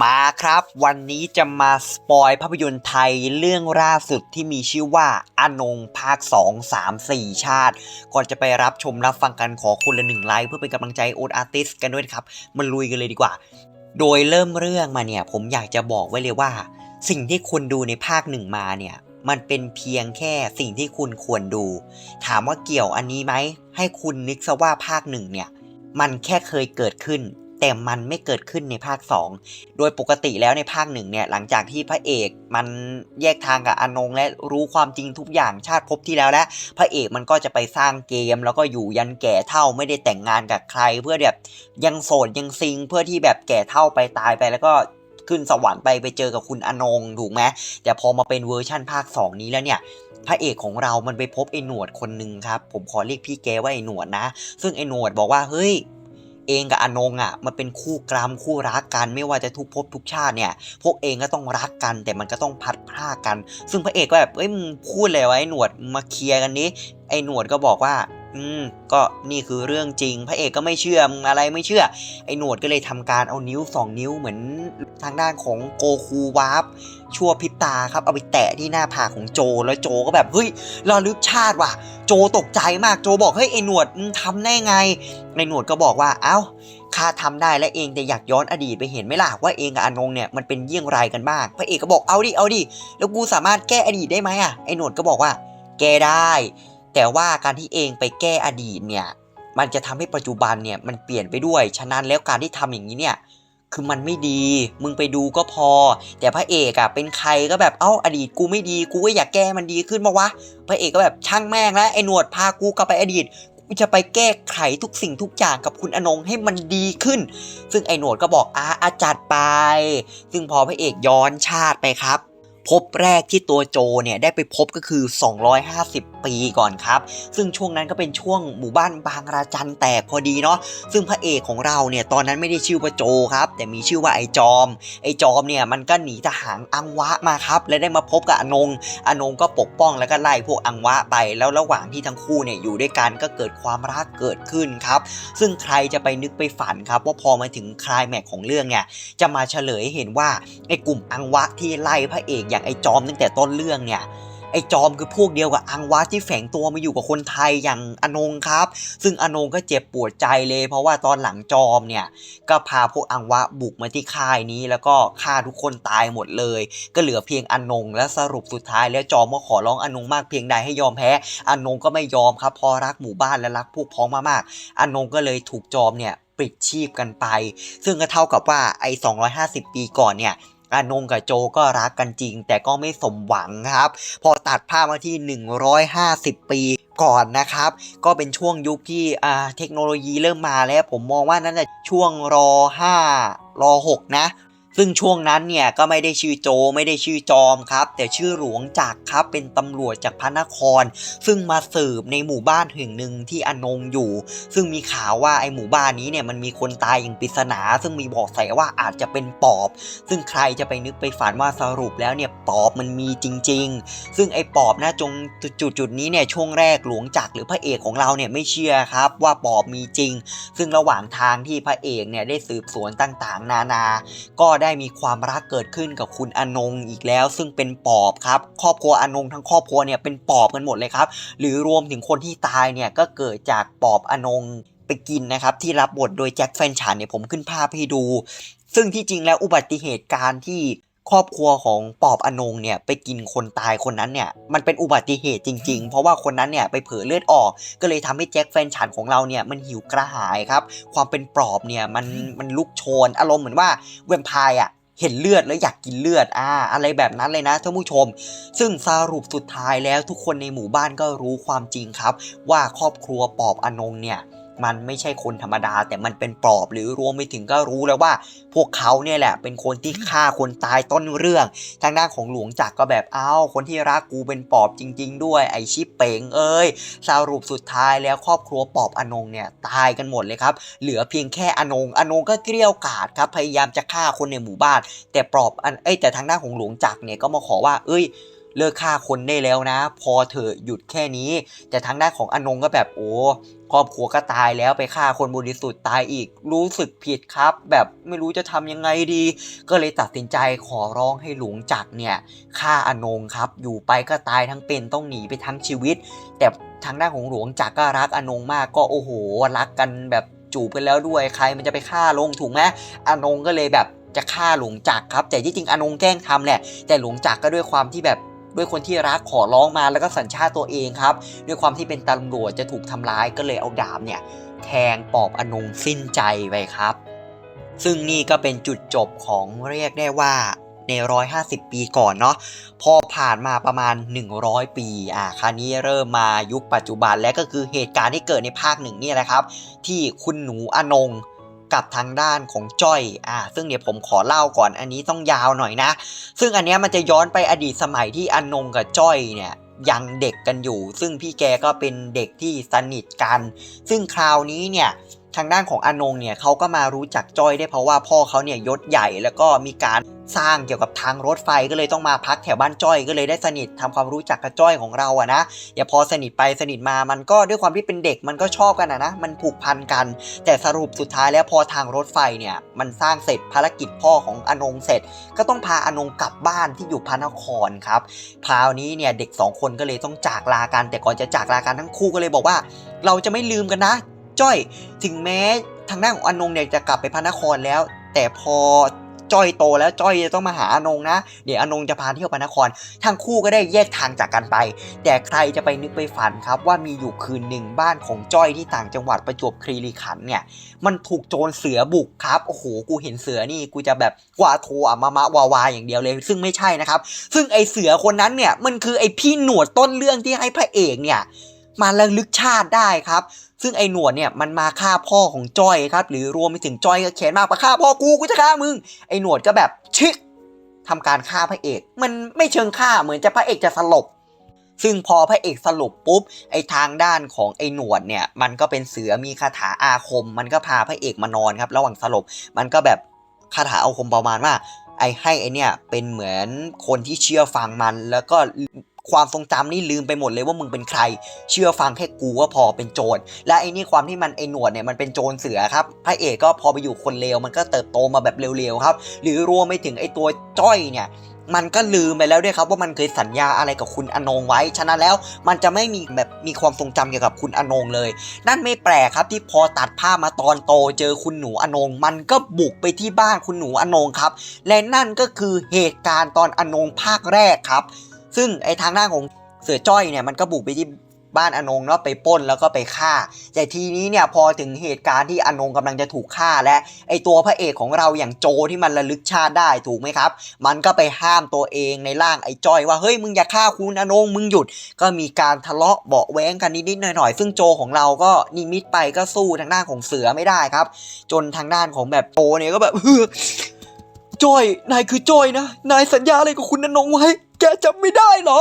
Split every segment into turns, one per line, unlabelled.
มาครับวันนี้จะมาสปอยภาพยนตร์ไทยเรื่องล่าสุดที่มีชื่อว่าอนงภาค 2 3 4 ชาติ ก่อนจะไปรับชมรับฟังกันขอคุณละหนึ่งไลค์เพื่อเป็นกำลังใจโอ๊ตอาร์ติสกันด้วยครับ มันลุยกันเลยดีกว่า โดยเริ่มเรื่องมาเนี่ย ผมอยากจะบอกไว้เลยว่า สิ่งที่คุณดูในภาคหนึ่งมาเนี่ย มันเป็นเพียงแค่สิ่งที่คุณควรดู ถามว่าเกี่ยวอันนี้ไหมให้คุณนึกซะว่าภาคหนึ่งเนี่ยมันแค่เคยเกิดขึ้น แต่มันไม่เกิดขึ้นในภาค 2 โดยปกติแล้วในภาคหนึ่งเนี่ยหลังจากที่พระเอกมันแยกทางกับอนงและรู้ความจริงทุกอย่างชาติภพที่แล้วและพระเอกมันก็จะไปสร้างเกม แล้วก็อยู่ยันแก่เท่าไม่ได้แต่งงานกับใคร เพื่อแบบยังโสดยังซิง เพื่อที่แบบแก่เท่าไปตายไปแล้วก็ขึ้นสวรรค์ไปไปเจอกับคุณอนงถูกไหมแต่พอมาเป็นเวอร์ชั่นภาค 2 นี้แล้วเนี่ยพระเอกของเรามันไปพบไอ้หนวดคนหนึ่งครับ ผมขอเรียกพี่แกว่าไอ้หนวดนะ ซึ่งไอ้หนวดบอกว่าเฮ้ย เองกับอนงอะมันเป็นคู่กรามคู่รักกันไม่ว่าจะทุกภพทุกชาติเนี่ย พวกเองก็ต้องรักกันแต่มันก็ต้องพัดพรากกัน ซึ่งพระเอกก็แบบเอ้ยมึงพูดเลยวะไอ้หนวดมาเคลียร์กันนี้ไอ้หนวดก็บอกว่า อืมก็นี่คือเรื่องจริง พระเอกก็ไม่เชื่ออะไรไม่เชื่อ ไอ้หนวดก็เลยทำการเอานิ้วสองนิ้วเหมือนทางด้านของโกคูวาร์ปชั่วพริบตาครับเอาไปแตะที่หน้าผากของโจแล้วโจก็แบบเฮ้ยระลึกชาติว่ะ โจตกใจมากโจบอกเฮ้ยไอ้หนวดทำได้ไงไอ้หนวดก็บอกว่าเอ้าข้าทำได้และเองแต่อยากย้อนอดีตไปเห็นไหมล่ะว่าเองกับอานงเนี่ยมันเป็นเยี่ยงไรกันบ้างพระเอกก็บอกเอาดิเอาดิแล้วกูสามารถแก้อดีตได้ไหมอะไอ้หนวดก็บอกว่าแก้ได้ แต่ว่าการที่เองไปแก้อดีตเนี่ยมันจะทำให้ปัจจุบันเนี่ยมันเปลี่ยนไปด้วย ฉะนั้นแล้วการที่ทำอย่างนี้เนี่ยคือมันไม่ดี มึงไปดูก็พอ แต่พระเอกอะเป็นใครก็แบบ เอ้าอดีตกูไม่ดี กูก็อยากแก้มันดีขึ้นมาวะ พระเอกก็แบบช่างแม่งแล้วไอ้หนวดพากูกลับไปอดีต กูจะไปแก้ไขทุกสิ่งทุกอย่างกับคุณอนงให้มันดีขึ้น ซึ่งไอ้หนวดก็บอกอาอาจัดไป ซึ่งพอพระเอกย้อนชาติไปครับ พบแรกที่ตัวโจเนี่ยได้ไปพบก็คือ 250 ปีก่อนครับ ซึ่งช่วงนั้นก็เป็นช่วงหมู่บ้านบางราจันแตกพอดีเนาะซึ่งพระเอกของเราเนี่ยตอนนั้นไม่ได้ชื่อว่าโจครับ แต่มีชื่อว่าไอจอม ไอจอมเนี่ยมันก็หนีทหารอังวะมาครับ และได้มาพบกับอนงอนงก็ปกป้องแล้วก็ไล่พวกอังวะไป แล้วระหว่างที่ทั้งคู่เนี่ยอยู่ด้วยกันก็เกิดความรักเกิดขึ้นครับ ซึ่งใครจะไปนึกไปฝันครับ ว่าพอมาถึงคลายแม็กของเรื่องเนี่ยจะมาเฉลยเห็นว่าไอ้กลุ่มอังวะที่ไล่พระเอกอย่างไอ้จอมตั้งแต่ต้นเรื่องเนี่ยไอ้จอมคือพวกเดียวกับอังวะที่แฝงตัวมาอยู่กับคนไทยอย่างอนงครับ ซึ่งอนงก็เจ็บปวดใจเลย เพราะว่าตอนหลังจอมเนี่ยก็พาพวกอังวะบุกมาที่ค่ายนี้ แล้วก็ฆ่าทุกคนตายหมดเลย ก็เหลือเพียงอนงและสรุปสุดท้าย แล้วจอมก็ขอร้องอนงมากเพียงใดให้ยอมแพ้อนงก็ไม่ยอมครับเพอรักหมู่บ้านและรักพวกพ้องมากๆอนงก็เลยถูกจอมเนี่ยปลิดชีพกันไป ซึ่งก็เท่ากับว่าไอ้250 ปีก่อนเนี่ย อานงกับโจก็รักกันจริง แต่ก็ไม่สมหวังครับ พอตัดภาพมาที่ 150 ปีก่อนนะครับ ก็เป็นช่วงยุคที่อ่าเทคโนโลยีเริ่มมาแล้ว ผมมองว่านั่นแหละช่วงรอ5รอ6นะ ซึ่งช่วงนั้นเนี่ยก็ไม่ได้ชื่อโจไม่ได้ชื่อจอมครับ แต่ชื่อหลวงจักรครับเป็นตำรวจจากพระนคร ซึ่งมาสืบในหมู่บ้านแห่งหนึ่งที่อนงอยู่ ซึ่งมีข่าวว่าไอหมู่บ้านนี้เนี่ยมันมีคนตายอย่างปริศนา ซึ่งมีบอกใส่ว่าอาจจะเป็นปอบ ซึ่งใครจะไปนึกไปฝันว่าสรุปแล้วเนี่ยปอบมันมีจริง ๆ ซึ่งไอปอบนะจงจุดจุดนี้เนี่ยช่วงแรกหลวงจักรหรือพระเอกของเราเนี่ยไม่เชื่อครับว่าปอบมีจริง ซึ่งระหว่างทางที่พระเอกเนี่ยได้สืบสวนต่างๆ นานา ก็ได้มีความรักเกิดขึ้นกับคุณอนงอีกแล้ว ซึ่งเป็นปอบครับครอบครัวอนงทั้งครอบครัวเนี่ยเป็นปอบกันหมดเลยครับ หรือรวมถึงคนที่ตายเนี่ยก็เกิดจากปอบอนงไปกินนะครับ ที่รับบทโดยแจ็คแฟนฉันเนี่ยผมขึ้นภาพให้ดู ซึ่งที่จริงแล้วอุบัติเหตุการณ์ที่ ครอบครัวของปอบอนงเนี่ยไปกินคนตายคนนั้นเนี่ยมันเป็นอุบัติเหตุจริง ๆ เพราะว่าคนนั้นเนี่ยไปเผลอเลือดออก ก็เลยทำให้แจ็คแฟนฉันของเราเนี่ยมันหิวกระหายครับ ความเป็นปอบเนี่ยมันมันลุกโชน อารมณ์เหมือนว่าแวมไพร์อะเห็นเลือดแล้วอยากกินเลือดอ่าอะไรแบบนั้นเลยนะท่านผู้ชม ซึ่งสรุปสุดท้ายแล้วทุกคนในหมู่บ้านก็รู้ความจริงครับ ว่าครอบครัวปอบอนงเนี่ย มันไม่ใช่คนธรรมดา แต่มันเป็นปอบหรือรวมไปถึงก็รู้แล้วว่า พวกเขาเนี่ยแหละ เป็นคนที่ฆ่าคนตายต้นเรื่อง ทางด้านของหลวงจักรก็แบบอ้าวคนที่รักกูเป็นปอบจริง ๆ ด้วยไอชิปเป๋งเอ้ยสรุปสุดท้ายแล้วครอบครัวปอบอนงเนี่ยตายกันหมดเลยครับ เหลือเพียงแค่อนงอนงก็เกลี้ยกล่อดครับพยายามจะฆ่าคนในหมู่บ้าน แต่ปอบอันเอ้ยแต่ทางด้านของหลวงจักรเนี่ยก็มาขอว่า เอ้ย เลิกฆ่าคนได้แล้วนะ พอเถอะหยุดแค่นี้ แต่ทางด้านของอนงก็แบบโอ้ครอบครัวก็ตายแล้วไปฆ่าคนบริสุทธิ์ตายอีก รู้สึกผิดครับ แบบไม่รู้จะทำยังไงดี ก็เลยตัดสินใจขอร้องให้หลวงจักรเนี่ยฆ่าอนงครับ อยู่ไปก็ตายทั้งเป็นต้องหนีไปทั้งชีวิต แต่ทางด้านของหลวงจักรก็รักอนงมากก็โอ้โห รักกันแบบจูบกันแล้วด้วยใครมันจะไปฆ่าลงถูกไหมอนงก็เลยแบบจะฆ่าหลวงจักรครับ แต่ที่จริงอนงแกล้งทำแหละ แต่หลวงจักรก็ด้วยความที่แบบ ด้วยคนที่รักขอร้องมาแล้วก็สัญชาติตัวเองครับด้วยความที่เป็นตำรวจจะถูกทำร้ายก็เลยเอาดาบเนี่ยแทงปอบอนงสิ้นใจไปครับ ซึ่งนี่ก็เป็นจุดจบของเรียกได้ว่าใน 150 ปีก่อนเนาะ พอผ่านมาประมาณ 100 ปี อ่า คราวนี้เริ่มมายุคปัจจุบันและก็คือเหตุการณ์ที่เกิดในภาคหนึ่งนี่แหละครับ ที่คุณหนูอนง กับทางด้านของจ้อยอ่าซึ่งเดี๋ยวผมขอเล่าก่อนอันนี้ต้องยาวหน่อยนะ ซึ่งอันเนี้ยมันจะย้อนไปอดีตสมัยที่อนงกับจ้อยเนี่ยยังเด็กกันอยู่ ซึ่งพี่แกก็เป็นเด็กที่สนิทกัน ซึ่งคราวนี้เนี่ยทางด้านของอนงเนี่ยเขาก็มารู้จักจ้อยได้เพราะว่าพ่อเขาเนี่ยยศใหญ่แล้วก็มีการสร้างเกี่ยวกับทางรถไฟก็เลยต้องมาพักแถวบ้านจ้อยก็เลยได้สนิททำความรู้จักกับจ้อยของเราอะนะอย่าพอสนิทไปสนิทมามันก็ด้วยความที่เป็นเด็กมันก็ชอบกันอะนะมันผูกพันกัน แต่สรุปสุดท้ายแล้วพอทางรถไฟเนี่ยมันสร้างเสร็จภารกิจพ่อของอนงเสร็จ ก็ต้องพาอนงกลับบ้านที่อยู่พระนครครับคราวนี้เนี่ยเด็กสองคนก็เลยต้องจากลากัน แต่ก่อนจะจากลากันทั้งคู่ก็เลยบอกว่า เราจะไม่ลืมกันนะ จ้อย ถึงแม้ทางด้านของอนงเนี่ยจะกลับไปพระนครแล้ว แต่พอ จ้อยโตแล้วจ้อยจะต้องมาหาอนงนะ เดี๋ยวอนงจะพาเที่ยวพระนคร ทั้งคู่ก็ได้แยกทางจากกันไป แต่ใครจะไปนึกไปฝันครับว่ามีอยู่คืนหนึ่งบ้านของจ้อยที่ต่างจังหวัดประจวบคีรีขันธ์เนี่ยมันถูกโจรเสือบุกครับโอ้โหกูเห็นเสือนี่กูจะแบบกว่าโทอะมามะวาวาอย่างเดียวเลย ซึ่งไม่ใช่นะครับ ซึ่งไอเสือคนนั้นเนี่ยมันคือไอพี่หนวดต้นเรื่องที่ให้พระเอกเนี่ย มาระลึกชาติได้ครับ ซึ่งไอ้หนวดเนี่ยมันมาฆ่าพ่อของจอยครับ หรือรวมไปถึงจอยก็แค้นมากมาฆ่าพ่อกูกูจะฆ่ามึง ไอ้หนวดก็แบบชิกทำการฆ่าพระเอก มันไม่เชิงฆ่าเหมือนจะพระเอกจะสลบซึ่งพอพระเอกสลบปุ๊บไอ้ทางด้านของไอ้หนวดเนี่ย มันก็เป็นเสือมีคาถาอาคม มันก็พาพระเอกมานอนครับ ระหว่างสลบมันก็แบบคาถาอาคมประมาณว่า ไอ้ให้ไอเนี่ยเป็นเหมือนคนที่เชื่อฟังมันแล้วก็ ความทรงจำนี่ลืมไปหมดเลยว่ามึงเป็นใคร เชื่อฟังแค่กูก็พอเป็นโจรและไอ้นี่ความที่มันไอ้หนวดเนี่ยมันเป็นโจรเสือครับพระเอกก็พอไปอยู่คนเลวมันก็เติบโตมาแบบเร็วๆครับ หรือรวมไปถึงไอ้ตัวจ้อยเนี่ยมันก็ลืมไปแล้วด้วยครับว่ามันเคยสัญญาอะไรกับคุณอนงไว้ ฉะนั้นแล้วมันจะไม่มีแบบมีความทรงจำเกี่ยวกับคุณอนงเลย นั่นไม่แปลกครับที่พอตัดภาพมาตอนโตเจอคุณหนูอนง มันก็บุกไปที่บ้านคุณหนูอนงครับ และนั่นก็คือเหตุการณ์ตอนอนงภาคแรกครับ ซึ่งไอ้ทางหน้าของเสือจ้อยเนี่ยมันก็บุกไปที่บ้านอนงเนาะไปป้นแล้วก็ไปฆ่า แต่ทีนี้เนี่ยพอถึงเหตุการณ์ที่อนงกำลังจะถูกฆ่าและไอตัวพระเอกของเราอย่างโจที่มันระลึกชาติได้ถูกไหมครับ มันก็ไปห้ามตัวเองในร่างไอ้จ้อยว่าเฮ้ยมึงอย่าฆ่าคุณอนงมึงหยุด ก็มีการทะเลาะเบาแว้งกันนิดๆหน่อยๆ ซึ่งโจของเราก็นิมิตไปก็สู้ทางด้านของเสือไม่ได้ครับ จนทางด้านของแบบโจเนี่ยก็แบบ จ้อย นายคือจ้อยนะ นายสัญญาอะไรกับคุณอนงไว้ แกจำไม่ได้เหรอ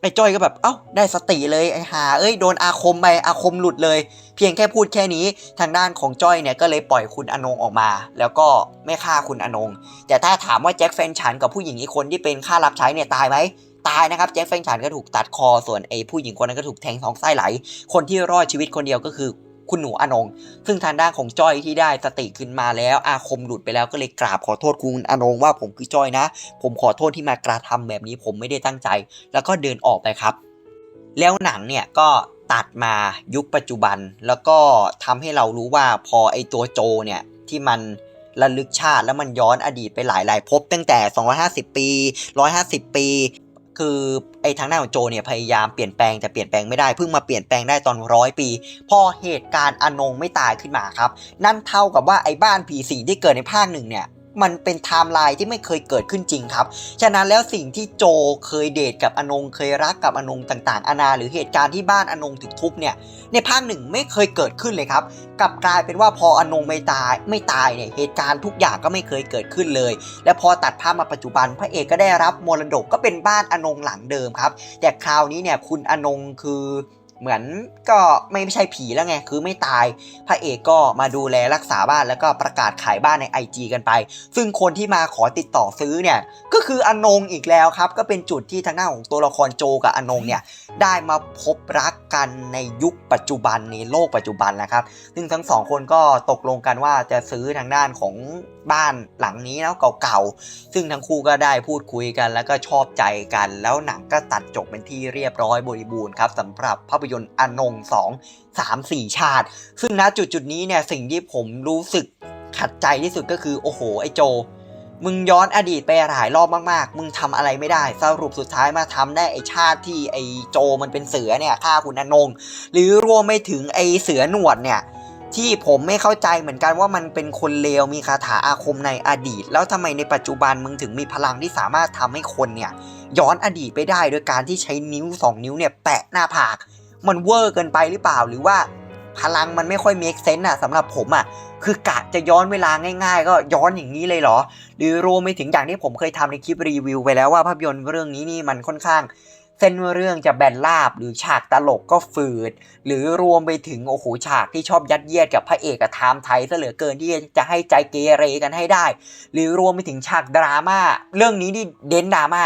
ไอ้จ้อยก็แบบ เอ้า ได้สติเลย ไอ้หา เอ้ย โดนอาคมไป อาคมหลุดเลย เพียงแค่พูดแค่นี้ ทางด้านของจ้อยเนี่ย ก็เลยปล่อยคุณอนงออกมา แล้วก็ไม่ฆ่าคุณอนง แต่ถ้าถามว่าแจ็คแฟนฉันกับผู้หญิงอีกคนที่เป็นค่ารับใช้เนี่ยตายไหมตายนะครับแจ็คแฟนฉันก็ถูกตัดคอส่วนไอ้ผู้หญิงคนนั้นก็ถูกแทงท้องไส้ไหล คนที่รอดชีวิตคนเดียวก็คือ คุณหนูอนง ซึ่งทางด้านของจ้อยที่ได้สติขึ้นมาแล้วอาคมหลุดไปแล้วก็เลยกราบขอโทษคุณอนงว่าผมคือจ้อยนะ ผมขอโทษที่มากระทำแบบนี้ผมไม่ได้ตั้งใจ แล้วก็เดินออกไปครับ แล้วหนังเนี่ยก็ตัดมายุคปัจจุบัน แล้วก็ทำให้เรารู้ว่าพอไอตัวโจเนี่ยที่มันระลึกชาติแล้วมันย้อนอดีตไปหลายหลายๆภพตั้งแต่ 250 ปี 150 ปี คือไอ้ทางด้านของโจเนี่ยพยายามเปลี่ยนแปลงแต่เปลี่ยนแปลงไม่ได้เพิ่งมาเปลี่ยนแปลงได้ตอนร้อยปี พอเหตุการณ์อนงไม่ตายขึ้นมาครับ นั่นเท่ากับว่าไอ้บ้านผีสิงที่เกิดในภาคหนึ่งเนี่ย มันเป็นไทม์ไลน์ที่ไม่เคยเกิดขึ้นจริงครับ ฉะนั้นแล้วสิ่งที่โจเคยเดทกับอนงเคยรักกับอนงต่างๆ อนา หรือเหตุการณ์ที่บ้านอนงถูกทุบเนี่ยในภาคหนึ่งไม่เคยเกิดขึ้นเลยครับกลับกลายเป็นว่าพออนงไม่ตายไม่ตายเนี่ยเหตุการณ์ทุกอย่างก็ไม่เคยเกิดขึ้นเลย และพอตัดภาพมาปัจจุบันพระเอกก็ได้รับมรดกก็เป็นบ้านอนงหลังเดิมครับแต่คราวนี้เนี่ยคุณอนงคือ เหมือนก็ไม่ใช่ผีแล้วไง คือไม่ตาย พระเอกก็มาดูแลรักษาบ้านแล้วก็ประกาศขายบ้านใน IG กันไป ซึ่งคนที่มาขอติดต่อซื้อเนี่ย ก็คืออนงอีกแล้วครับ ก็เป็นจุดที่ทางหน้าของตัวละครโจกับอนงเนี่ย ได้มาพบรักกันในยุคปัจจุบันในโลกปัจจุบันนะครับ ซึ่งทั้งสองคนก็ตกลงกันว่าจะซื้อทางด้านของ บ้านหลังนี้แล้วเก่าๆ ซึ่งทั้งคู่ก็ได้พูดคุยกัน แล้วก็ชอบใจกัน แล้วหนังก็ตัดจบเป็นที่เรียบร้อยบริบูรณ์ครับสำหรับภาพยนตร์อนงสองสามสี่ชาติ ซึ่งณจุดจุดนี้เนี่ยสิ่งที่ผมรู้สึกขัดใจที่สุดก็คือโอ้โหไอ้โจ มึงย้อนอดีตไปหลายรอบมากๆ มึงทำอะไรไม่ได้ สรุปสุดท้ายมาทำได้ไอชาติที่ไอโจมันเป็นเสือเนี่ยฆ่าคุณอนงหรือรวมไปถึงไอเสือหนวดเนี่ย ที่ผมไม่เข้าใจเหมือนกันว่ามันเป็นคนเลวมีคาถาอาคมในอดีต แล้วทำไมในปัจจุบันมึงถึงมีพลังที่สามารถทำให้คนเนี่ย ย้อนอดีตไปได้โดยการที่ใช้นิ้ว 2 นิ้วเนี่ยแปะหน้าผาก มันเวอร์เกินไปหรือเปล่าหรือว่าพลังมันไม่ค่อย make sense อะสำหรับผมอะคือกะจะย้อนเวลาง่าย ๆ ก็ย้อนอย่างนี้เลยเหรอ หรือรวมไปถึงอย่างที่ผมเคยทำในคลิปรีวิวไปแล้วว่าภาพยนตร์เรื่องนี้นี่มันค่อนข้าง เส้นเรื่องจะแบนราบหรือฉากตลกก็ฝืด หรือรวมไปถึงโอ้โหฉากที่ชอบยัดเยียดกับพระเอกกับไทม์ไทยซะเหลือเกินที่จะให้ใจเกเรกันให้ได้ หรือรวมไปถึงฉากดราม่าเรื่องนี้นี่เด่นดราม่า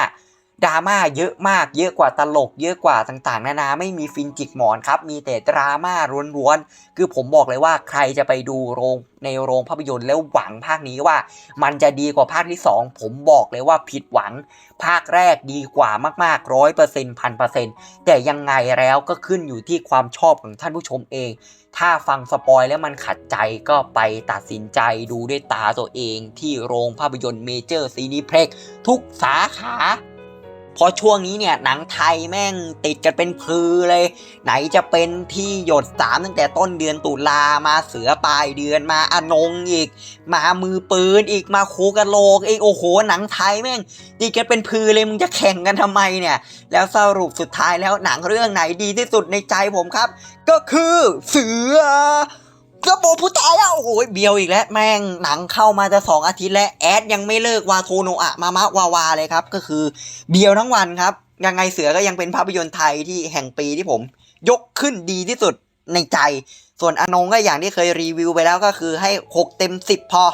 ดราม่าเยอะมาก เยอะกว่าตลก เยอะกว่าต่างๆ นานาไม่มีฟินจิกหมอนครับ มีแต่ดราม่าล้วนๆ คือผมบอกเลยว่าใครจะไปดูโรงในโรงภาพยนตร์แล้วหวังภาคนี้ว่า มันจะดีกว่าภาคที่ 2 ผมบอกเลยว่าผิดหวัง ภาคแรกดีกว่ามากๆร้อยเปอร์เซ็นต์พันเปอร์เซ็นต์แต่ยังไงแล้วก็ขึ้นอยู่ที่ความชอบของท่านผู้ชมเอง ถ้าฟังสปอยแล้วมันขัดใจก็ไปตัดสินใจดูด้วยตาตัวเอง ที่โรงภาพยนตร์เมเจอร์ซีนิเพล็กทุกสาขา เพราะช่วงนี้เนี่ยหนังไทยแม่งติดกันเป็นพือเลย ไหนจะเป็นที่หยดสามตั้งแต่ต้นเดือนตุลามาเสือปลายเดือนมาอนงอีก มามือปืนอีกมาโคกะโลกอีกโอ้โหหนังไทยแม่งติดกันเป็นพือเลยมึงจะแข่งกันทำไมเนี่ย แล้วสรุปสุดท้ายแล้วหนังเรื่องไหนดีที่สุดในใจผมครับ ก็คือเสือ กระโบผู้ตายอะโอ้โหเบียวอีกแล้วแม่งหนังเข้ามาจะสองอาทิตย์แล้วแอดยังไม่เลิกวาโทโนะอะมามะวาวาเลยครับ ก็คือเบียวทั้งวันครับ ยังไงเสือก็ยังเป็นภาพยนตร์ไทยที่แห่งปีที่ผม ยกขึ้นดีที่สุดในใจ ส่วนอนงก็อย่างที่เคยรีวิวไปแล้วก็คือให้ 6 เต็ม 10 พอ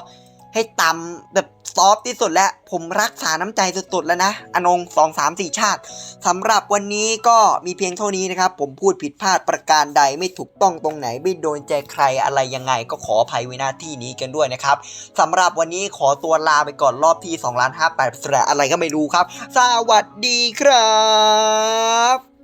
ให้ต่ำแบบซอฟที่สุดแล้ว ผมรักษาน้ำใจสุดๆแล้วนะ อนงสองสามสี่ชาติสำหรับวันนี้ก็มีเพียงเท่านี้นะครับ ผมพูดผิดพลาดประการใดไม่ถูกต้องตรงไหน ไม่โดนใจใครอะไรยังไง ก็ขออภัยไว้หน้าที่นี้กันด้วยนะครับสำหรับวันนี้ขอตัวลาไปก่อนรอบที่2ล้าน5 8อะไรก็ไม่รู้ครับ สวัสดีครับ